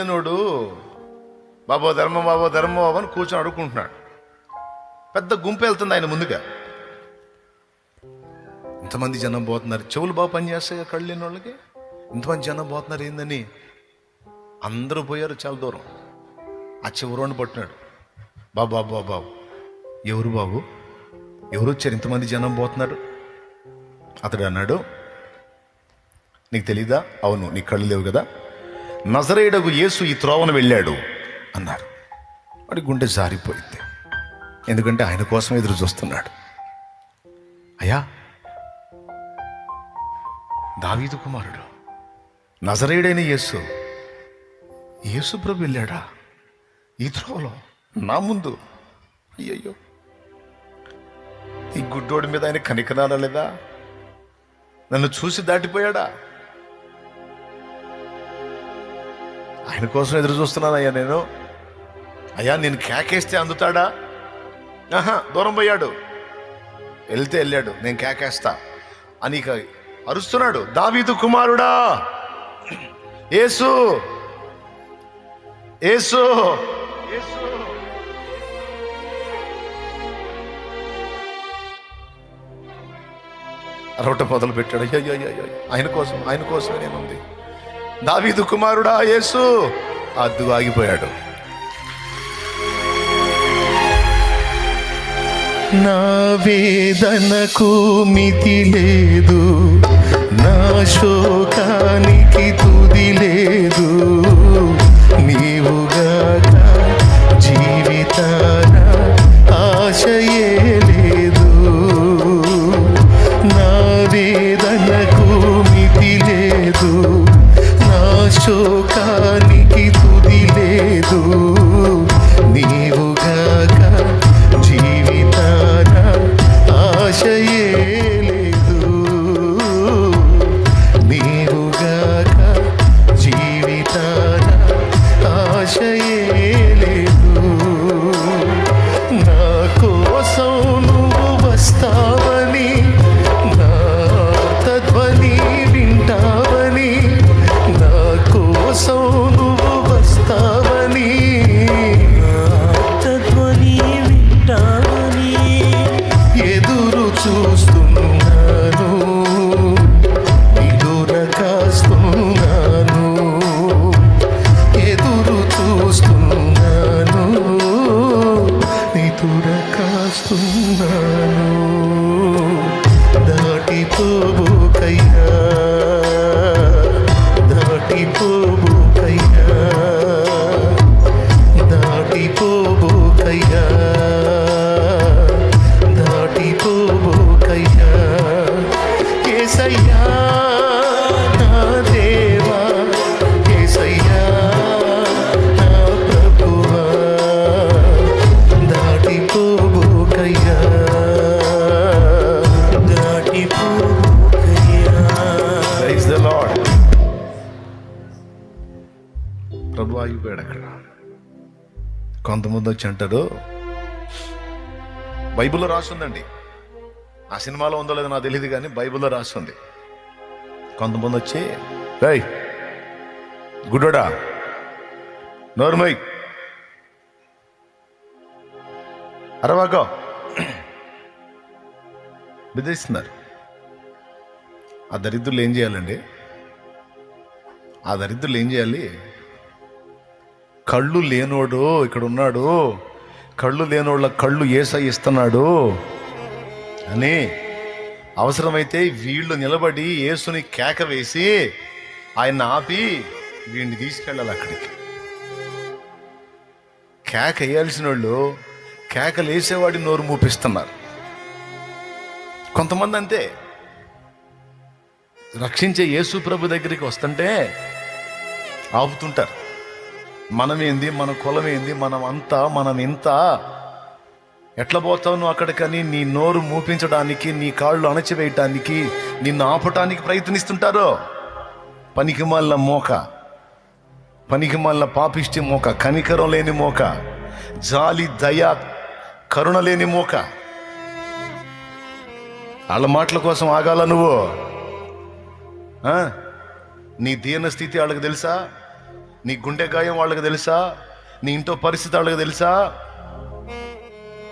భీమసేనుడు బాబో ధర్మ బాబో ధర్మ బాబు అని కూర్చొని అడుక్కుంటున్నాడు. పెద్ద గుంపు వెళ్తుంది ఆయన ముందుగా. ఇంతమంది జనం పోతున్నారు చెవులు బాగా పనిచేస్తాయి కళ్ళు లేని వాళ్ళకి ఇంతమంది జనం పోతున్నారు ఏందని? అందరూ పోయారు చాలా దూరం. ఆ చివరోని పట్టినాడు బాబు బాబు బాబు బాబు ఎవరు బాబు? ఎవరు వచ్చారు? ఇంతమంది జనం పోతున్నారు? అతడు అన్నాడు నీకు తెలీదా? అవును నీ కళ్ళు లేవు కదా? నజరేయుడకు యేసు ఈ త్రోవను వెళ్ళాడు అన్నారు. వాడి గుండె జారిపోయింది. ఎందుకంటే ఆయన కోసం ఎదురు చూస్తున్నాడు. అయ్యా దావీదు కుమారుడు నజరేయుడైన యేసు యేసు ప్రభు వెళ్ళాడా? ఈ త్రోవలో నా ముందు. అయ్యయ్యో ఈ గుడ్డోడి మీద ఆయన కనికరాలా లేదా నన్ను చూసి దాటిపోయాడా? ఆయన కోసం ఎదురు చూస్తున్నానయ్యా నేను. అయ్యా నేను కేకేస్తే అందుతాడా? ఆహా దూరం పోయాడు. వెళ్తే వెళ్ళాడు నేను కేకేస్తా అని ఇక అరుస్తున్నాడు. దావీదు కుమారుడా! ఏసు ఏసు అరవట మొదలు పెట్టాడు అయ్యో అయ్యో అయ్యో ఆయన కోసం ఆయన కోసమే నేనుంది దావీదు కుమారుడా యేసు. అద్దు ఆగిపోయాడు. నా వేదనకు మితి లేదు నా శోకానికి తుది లేదు. కొంతమంది వచ్చి అంటారు బైబిల్లో రాసిందండి. ఆ సినిమాలో ఉందో లేదో నాకు తెలియదు కానీ బైబిల్లో రాస్తుంది కొంతమంది వచ్చి రై గుడ్డోడా నోర్మై అరవాకో బెదిరిస్తున్నారు. ఆ దరిద్రులు ఏం చేయాలండి? ఆ దరిద్రులు ఏం చేయాలి? కళ్ళు లేనోడు ఇక్కడ ఉన్నాడు కళ్ళు లేనోళ్ళ కళ్ళు ఏసై ఇస్తున్నాడు. అని అవసరమైతే వీళ్ళు నిలబడి యేసుని కేక వేసి ఆయన ఆపి వీడిని తీసుకెళ్ళాలి అక్కడికి. కేక వేయాల్సిన వాళ్ళు కేకలు వేసేవాడి నోరు మూపిస్తున్నారు. కొంతమంది అంతే. రక్షించే యేసు ప్రభు దగ్గరికి వస్తుంటే ఆపుతుంటారు. మనమేంది? మన కులమేంది? మనం అంతా మనం ఇంత ఎట్లా పోతావు నువ్వు అక్కడికని? నీ నోరు మూపించడానికి నీ కాళ్ళు అణచివేయటానికి నిన్ను ఆపటానికి ప్రయత్నిస్తుంటారో? పనికి మళ్ళ మోక. పనికి పాపిష్టి మోక. కనికరం లేని మోక. జాలి దయ కరుణ లేని మోక. వాళ్ళ మాటల కోసం ఆగాల నువ్వు? నీ దీన స్థితి వాళ్ళకి తెలుసా? నీ గుండె గాయం వాళ్ళకి తెలుసా? నీ ఇంట్లో పరిస్థితి వాళ్ళకి తెలుసా?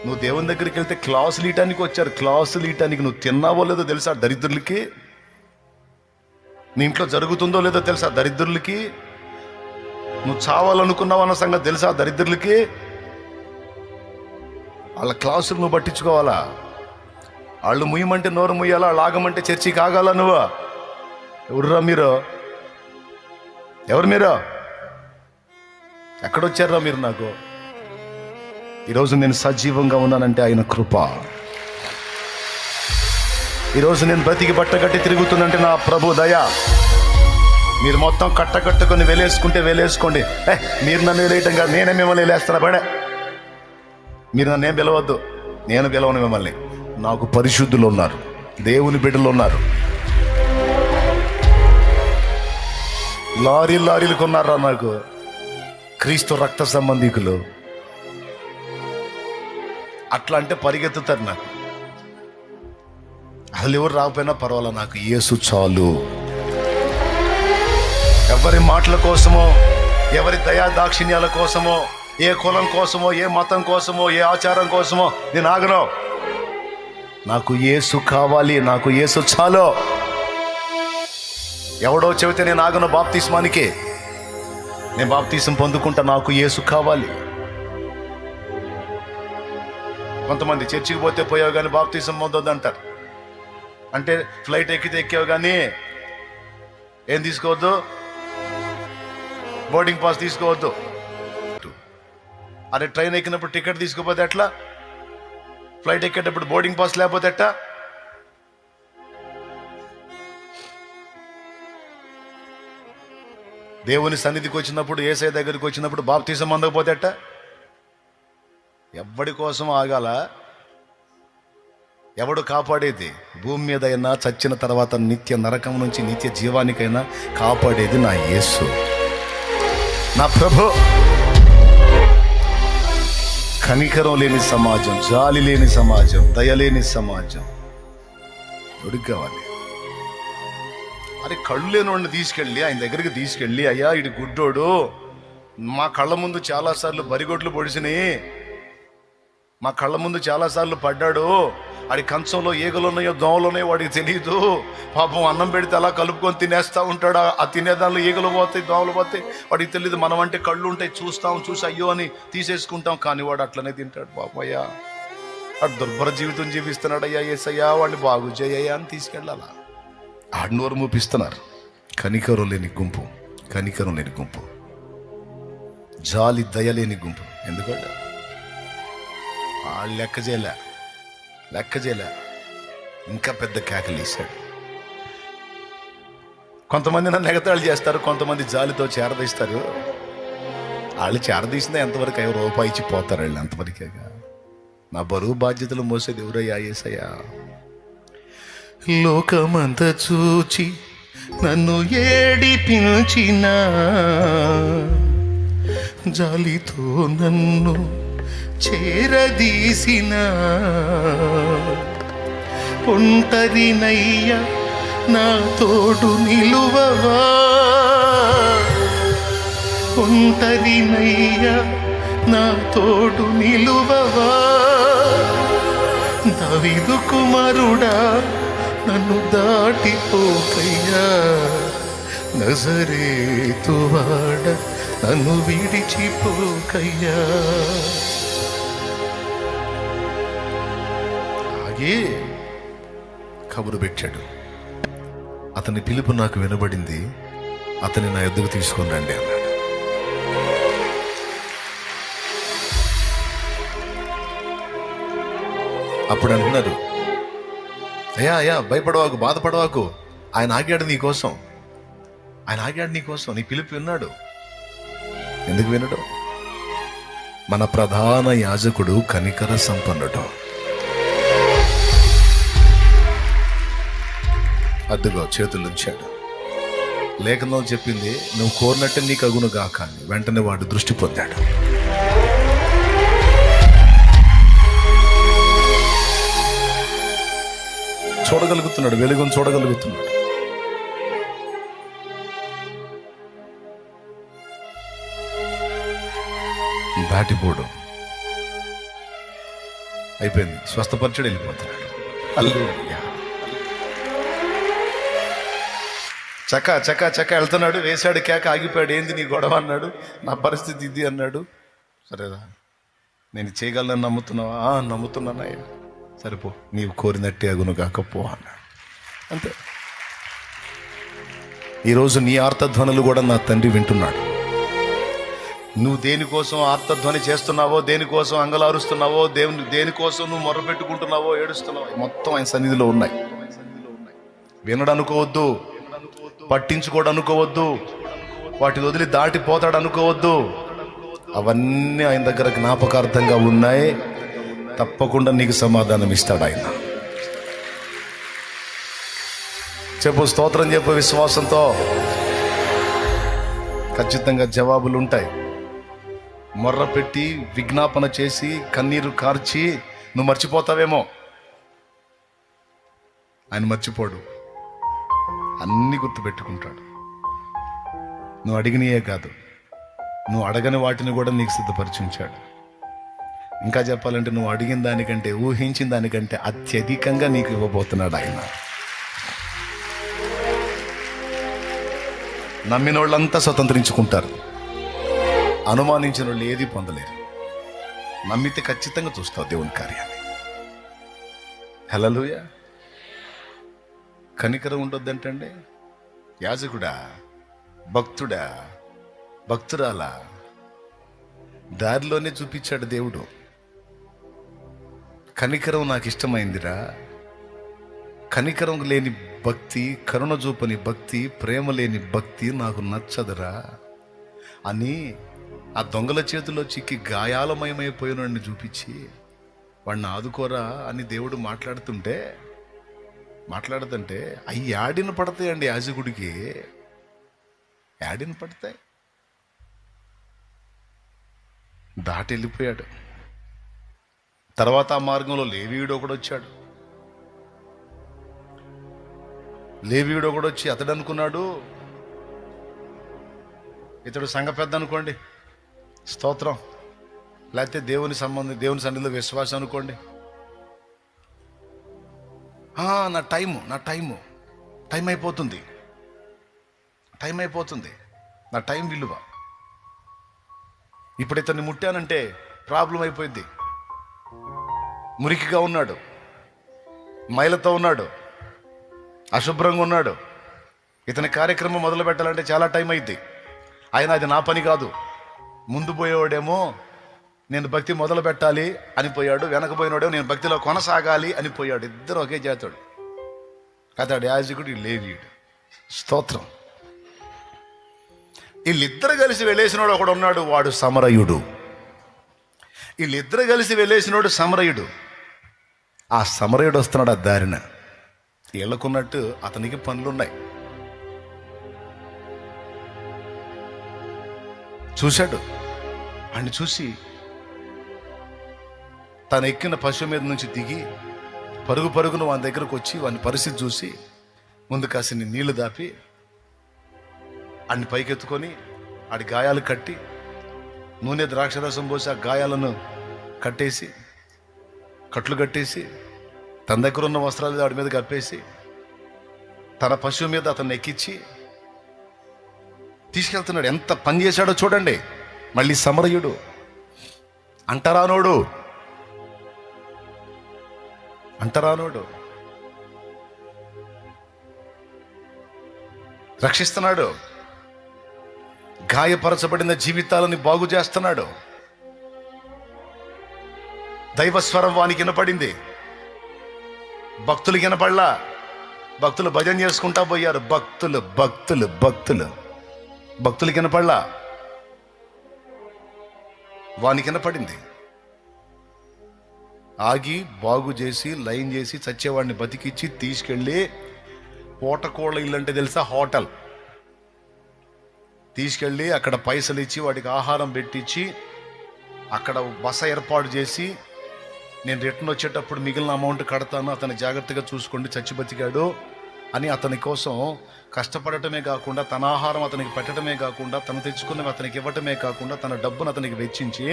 నువ్వు దేవుని దగ్గరికి వెళ్తే క్లాసులు ఇయటానికి వచ్చారు. క్లాసులు ఇయటానికి నువ్వు తిన్నావో లేదో తెలుసా దరిద్రులకి? నీ ఇంట్లో జరుగుతుందో లేదో తెలుసా దరిద్రులకి? నువ్వు చావాలనుకున్నావు అన్న సంగతి తెలుసా దరిద్రులకి? వాళ్ళ క్లాసులు నువ్వు పట్టించుకోవాలా? వాళ్ళు ముయ్యమంటే నోరు ముయ్యాలా? వాళ్ళు ఆగమంటే చర్చి కాగాల నువ్వు? ఎవర్రా మీరు? ఎవరు మీరు? ఎక్కడొచ్చారా మీరు నాకు? ఈరోజు నేను సజీవంగా ఉన్నానంటే ఆయన కృప. ఈరోజు నేను బ్రతికి బట్ట కట్టి తిరుగుతుందంటే నా ప్రభు దయ. మీరు మొత్తం కట్టకట్టుకొని వెలేసుకుంటే వెలేసుకోండి. ఏ మీరు నన్ను వెలేయటం కాదు నేనే మిమ్మల్ని వెలేస్తున్నా బడే మీరు నన్ను ఏం పిలవద్దు నేను పిలవను మిమ్మల్ని. నాకు పరిశుద్ధులు ఉన్నారు దేవుని బిడ్డలు ఉన్నారు. లారీ లారీలు కొన్నారా నాకు? క్రీస్తు రక్త సంబంధికులు. అట్లా అంటే పరిగెత్తుతారు నాకు. అసలు ఎవరు రాకపోయినా పర్వాలా నాకు. యేసు చాలు. ఎవరి మాటల కోసమో ఎవరి దయా దాక్షిణ్యాల కోసమో ఏ కులం కోసమో ఏ మతం కోసమో ఏ ఆచారం కోసమో నేను ఆగను. నాకు ఏసు కావాలి నాకు ఏసు చాలు. ఎవడో చెబితే నేను ఆగను బాప్తిస్మానికి. నేను బాప్తీసం పొందుకుంటా నాకు యేసు కావాలి. కొంతమంది చర్చికి పోతే పోయావు కానీ బాప్తీసం పొందొద్దు అంటారు అంటే ఫ్లైట్ ఎక్కితే ఎక్కావు కానీ ఏం తీసుకోవద్దు? బోర్డింగ్ పాస్ తీసుకోవద్దు. అరే ట్రైన్ ఎక్కినప్పుడు టికెట్ తీసుకోపోతే ఎట్లా? ఫ్లైట్ ఎక్కేటప్పుడు బోర్డింగ్ పాస్ లేకపోతే ఎట్టా? దేవుని సన్నిధికి వచ్చినప్పుడు ఏసై దగ్గరికి వచ్చినప్పుడు బాప్తీసం అందకపోతేట ఎవడి కోసం ఆగాల? ఎవడు కాపాడేది? భూమి మీద అయినా చచ్చిన తర్వాత నిత్య నరకం నుంచి నిత్య జీవానికైనా కాపాడేది నా యేసు. నా ప్రభు! కనికరం లేని సమాజం జాలి లేని సమాజం దయలేని సమాజం. ఎవడికి అరే కళ్ళు లేని వాడిని తీసుకెళ్ళి ఆయన దగ్గరికి తీసుకెళ్ళి అయ్యా ఇటు గుడ్డోడు. మా కళ్ళ ముందు చాలాసార్లు బరిగొడ్లు పొడిసినాయి. మా కళ్ళ ముందు చాలాసార్లు పడ్డాడు. ఆడి కంచంలో ఈగలు ఉన్నాయో దోమలు ఉన్నాయో వాడికి తెలియదు పాపం అన్నం పెడితే అలా కలుపుకొని తినేస్తా ఉంటాడు? ఆ తినేదానిలో ఈగలు పోతాయి దోమలు పోతాయి. వాడికి తెలియదు మనం అంటే కళ్ళు ఉంటాయి చూస్తాం చూసి అయ్యో అని తీసేసుకుంటాం. కానీ వాడు అట్లనే తింటాడు పాపం అయ్యా. వాడు దుర్భర జీవితం జీవిస్తున్నాడు అయ్యా ఏసయ్యా వాడిని బాగు చేయయ్యా అని తీసుకెళ్ళాలా? ఆడినోరు మూపిస్తున్నారు. కనికరం లేని గుంపు కనికరం లేని గుంపు. జాలి దయలేని గుంపు. ఎందుకంటే వాళ్ళు లెక్క చేయలే లెక్క చేయలే. ఇంకా పెద్ద కేకలు వేశాడు కొంతమంది నన్ను ఎగతాళి చేస్తారు కొంతమంది జాలితో చేరదీస్తారు వాళ్ళు చేరదీసిన ఎంతవరకు అయ్యో రూపాయి ఇచ్చి పోతారు వాళ్ళు అంతవరకేగా. నా బరువు బాధ్యతలు మోసేది ఎవరయ్యా ఏసయ్యా? లోకమంత చూచి నన్ను ఏడిపించిన. జాలితో నన్ను చేరదీసిన. ఒంటరినయ్య నా తోడు నిలువవా? ఒంటరినయ్య నా తోడు నిలువవా? దవిదు కుమారుడా నన్ను దాటిపోకయ్యా. నజరేతువాడ నన్ను విడిచిపోకయ్యా. ఆగి కబురు పెట్టాడు. అతని పిలుపు నాకు వినబడింది. అతని నా ఎద్దుకు తీసుకుని రండి అన్నాడు. అప్పుడు అంటున్నారు అయ్యా అయ్యా భయపడవాకు బాధపడవాకు. ఆయన ఆగాడు నీ కోసం. ఆయన ఆగాడు నీ కోసం. నీ పిలుపు విన్నాడు. ఎందుకు వినడు? మన ప్రధాన యాజకుడు కనికర సంపన్నుడు. అద్దుగో చేతులు ఉంచాడు. లేఖనం చెప్పింది నువ్వు కోరినట్టే నీకు అగును గాక వెంటనే వాడు దృష్టి పొందాడు. చూడగలుగుతున్నాడు వెలుగును చూడగలుగుతున్నాడు. దాటిపోడు అయిపోయింది. స్వస్థపరచుడు వెళ్ళిపోతున్నాడు. హల్లెలూయా. చక్క చక్క చక్క వెళ్తున్నాడు వేశాడు కేక ఆగిపోయాడు. ఏంది నీ గొడవ అన్నాడు. నా పరిస్థితి ఇది అన్నాడు. సరేరా నేను చేయగలను నమ్ముతున్నావా? నమ్ముతున్నానయ్యా. సరిపో. నీవు కోరినట్టే అగును కాకపో అన్నాడు అంతే. ఈరోజు నీ ఆర్తధ్వనులు కూడా నా తండ్రి వింటున్నాడు. నువ్వు దేనికోసం ఆర్తధ్వని చేస్తున్నావో దేనికోసం అంగలారుస్తున్నావో దేవుని దేనికోసం నువ్వు మొరపెట్టుకుంటున్నావో ఏడుస్తున్నావో మొత్తం ఆయన సన్నిధిలో ఉన్నాయి. వినడు అనుకోవద్దు పట్టించుకోడు అనుకోవద్దు వాటిని వదిలి దాటిపోతాడు అనుకోవద్దు అవన్నీ ఆయన దగ్గర జ్ఞాపకార్థంగా ఉన్నాయి. తప్పకుండా నీకు సమాధానం ఇస్తాడు ఆయన. చెప్పు స్తోత్రం చెప్పు విశ్వాసంతో. ఖచ్చితంగా జవాబులు ఉంటాయి మొర్ర పెట్టి విజ్ఞాపన చేసి కన్నీరు కార్చి నువ్వు మర్చిపోతావేమో. ఆయన మర్చిపోడు. అన్ని గుర్తుపెట్టుకుంటాడు. నువ్వు అడిగినయే కాదు. నువ్వు అడగని వాటిని కూడా నీకు సిద్ధపరిచించాడు ఇంకా చెప్పాలంటే నువ్వు అడిగిన దానికంటే ఊహించిన దానికంటే అత్యధికంగా నీకు ఇవ్వబోతున్నాడు ఆయన. నమ్మిన వాళ్ళంతా స్వతంత్రించుకుంటారు. అనుమానించిన వాళ్ళు ఏది పొందలేరు. నమ్మితే ఖచ్చితంగా చూస్తావు దేవుని కార్యాన్ని. హలలుయ కనికరం ఉండొద్దంటండి. యాజకుడా భక్తుడా భక్తురాలా దారిలోనే చూపించాడు దేవుడు. కనికరం నాకు ఇష్టమైందిరా. కనికరం లేని భక్తి కరుణ చూపని భక్తి ప్రేమ లేని భక్తి నాకు నచ్చదురా. అని ఆ దొంగల చేతిలో చిక్కి గాయాలమయమైపోయినని చూపించి వాడిని ఆదుకోరా అని దేవుడు మాట్లాడుతుంటే మాట్లాడుతుంటే అవి యాడిన పడతాయండి యాజకుడికి. యాడిన పడతాయి. దాటి వెళ్ళిపోయాడు తర్వాత ఆ మార్గంలో లేవీయుడు ఒకడు వచ్చాడు. లేవీయుడు ఒకడు వచ్చి అతడు అనుకున్నాడు ఇతడు సంఘ పెద్ద అనుకోండి స్తోత్రం. లేకపోతే దేవుని సంబంధం దేవుని సన్నిధిలో విశ్వాసం అనుకోండి. నా టైము నా టైము టైం అయిపోతుంది. టైం అయిపోతుంది. నా టైం విలువ. ఇప్పుడు ఇతన్ని ముట్టానంటే ప్రాబ్లం అయిపోయింది మురికిగా ఉన్నాడు. మైలతో ఉన్నాడు. అశుభ్రంగా ఉన్నాడు. ఇతని కార్యక్రమం మొదలు పెట్టాలంటే చాలా టైం అయింది ఆయన అది నా పని కాదు. ముందు పోయేవాడేమో నేను భక్తి మొదలు పెట్టాలి అని పోయాడు. వెనకపోయినోడేమో నేను భక్తిలో కొనసాగాలి అని పోయాడు. ఇద్దరు ఒకే చేతాడు అతడు యాజకుడు లేవీడు. స్తోత్రం. వీళ్ళిద్దరు కలిసి వెళ్ళేసినోడు ఒకడు ఉన్నాడు. వాడు సమరయుడు. వీళ్ళిద్దరు కలిసి వెళ్ళేసినోడు సమరయుడు. ఆ సమరయుడు వస్తున్నాడు ఆ దారిన. వీళ్ళకున్నట్టు అతనికి పనులున్నాయి. చూశాడు. అని చూసి తను ఎక్కిన పశువు మీద నుంచి దిగి పరుగు పరుగును వాని దగ్గరకు వచ్చి వాని పరిస్థితి చూసి ముందు కాసిని నీళ్ళు దాపి అన్ని పైకెత్తుకొని ఆడి గాయాలు కట్టి నూనె ద్రాక్షరసం పోసి ఆ గాయాలను కట్టేసి కట్లు కట్టేసి తన దగ్గర ఉన్న వస్త్రాలు వాడి మీద కప్పేసి తన పశువు మీద అతన్ని ఎక్కించి తీసుకెళ్తున్నాడు. ఎంత పని చేశాడో చూడండి. మళ్ళీ సమరయుడు అంటరానోడు అంటరానోడు రక్షిస్తున్నాడు. గాయపరచబడిన జీవితాలని బాగు చేస్తున్నాడు. దైవస్వరం వానికి వినపడింది. భక్తులు వినపడలా. భక్తులు భజన చేసుకుంటా పోయారు. భక్తులు భక్తులు భక్తులు. భక్తులు వినపడలా. వానికి వినపడింది. ఆగి బాగు చేసి లైన్ చేసి చచ్చేవాడిని బతికిచ్చి తీసుకెళ్ళి పూటకోళ్ళ ఇల్లు అంటే తెలుసా? హోటల్. తీసుకెళ్ళి అక్కడ పైసలు ఇచ్చి వాడికి ఆహారం పెట్టించి అక్కడ బస ఏర్పాటు చేసి నేను రిటర్న్ వచ్చేటప్పుడు మిగిలిన అమౌంట్ కడతాను అతను జాగ్రత్తగా చూసుకోండి చచ్చి బతికాడు అని అతని కోసం కష్టపడటమే కాకుండా తన ఆహారం అతనికి పెట్టడమే కాకుండా తను తెచ్చుకున్నవి అతనికి ఇవ్వటమే కాకుండా తన డబ్బును అతనికి వెచ్చించి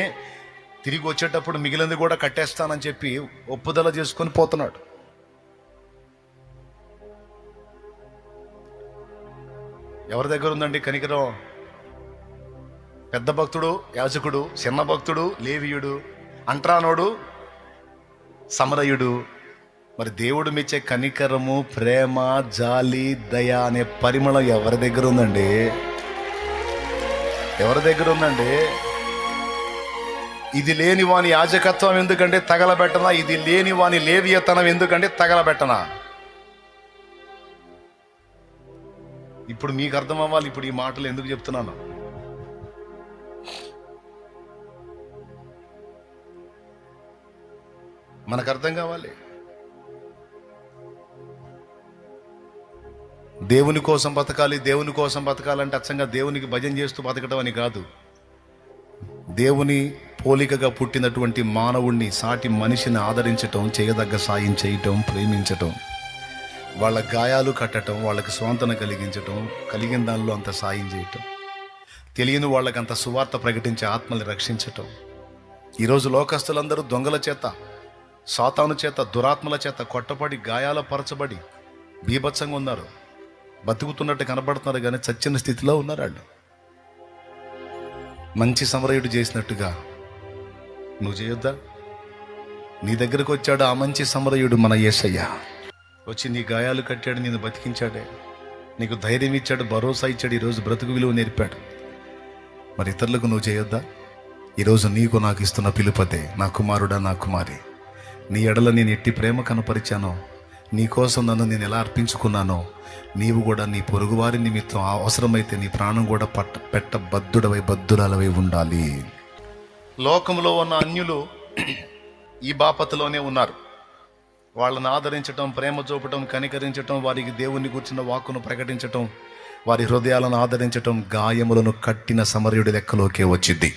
తిరిగి వచ్చేటప్పుడు మిగిలింది కూడా కట్టేస్తానని చెప్పి ఒప్పుదల చేసుకొని పోతున్నాడు. ఎవరి దగ్గర ఉందండి కనికరం? పెద్ద భక్తుడు యాజకుడు చిన్న భక్తుడు లేవియుడు అంట్రానోడు సమరయుడు. మరి దేవుడు మెచ్చే కనికరము ప్రేమ జాలి దయ అనే పరిమళం ఎవరి దగ్గర ఉందండి? ఎవరి దగ్గర ఉందండి? ఇది లేని వాని యాజకత్వం ఎందుకంటే తగలబెట్టనా? ఇది లేని వాని లేవియతనం ఎందుకంటే తగలబెట్టనా? ఇప్పుడు మీకు అర్థం అవ్వాలి ఇప్పుడు ఈ మాటలు ఎందుకు చెప్తున్నాను? మనకు అర్థం కావాలి. దేవుని కోసం బతకాలి దేవుని కోసం బతకాలంటే అచ్చంగా దేవునికి భజన చేస్తూ బతకడం అని కాదు. దేవుని పోలికగా పుట్టినటువంటి మానవుణ్ణి సాటి మనిషిని ఆదరించటం చేయదగ్గ సాయం చేయటం ప్రేమించటం వాళ్ళ గాయాలు కట్టటం వాళ్ళకి స్వాంతన కలిగించటం కలిగిన దానిలో అంత సాయం చేయటం తెలియని వాళ్ళకి అంత సువార్త ప్రకటించి ఆత్మల్ని రక్షించటం. ఈరోజు లోకస్తులందరూ దొంగల చేత సాతాను చేత దురాత్మల చేత కొట్టబడి గాయాల పరచబడి బీభత్సంగా ఉన్నారు. బతుకుతున్నట్టు కనబడుతున్నారు కానీ చచ్చిన స్థితిలో ఉన్నారు వాళ్ళు. మంచి సమరయుడు చేసినట్టుగా నువ్వు చేయొద్దా? నీ దగ్గరకు వచ్చాడు ఆ మంచి సమరయుడు మన యేసయ్య. వచ్చి నీ గాయాలు కట్టాడు నేను బతికించాడే. నీకు ధైర్యం ఇచ్చాడు భరోసా ఇచ్చాడు ఈరోజు బ్రతుకు విలువ నేర్పాడు. మరి ఇతరులకు నువ్వు చేయొద్దా? ఈరోజు నీకు నాకు ఇస్తున్న పిలుపతే నా కుమారుడా నా కుమారి. నీ ఎడల నేను ఎట్టి ప్రేమ కనపరిచానో నీ కోసం నన్ను నేను ఎలా అర్పించుకున్నానో నీవు కూడా నీ పొరుగువారి నిమిత్తం అవసరమైతే నీ ప్రాణం కూడా పట్ట పెట్ట బద్దుడవై బద్దురాలవై ఉండాలి. లోకంలో ఉన్న అన్యులు ఈ బాపతలోనే ఉన్నారు. వాళ్ళని ఆదరించటం ప్రేమ చూపటం కనికరించటం వారికి దేవుని కూర్చున్న వాక్కును ప్రకటించటం వారి హృదయాలను ఆదరించటం గాయములను కట్టిన సమరయుడి లెక్కలోకే వచ్చింది.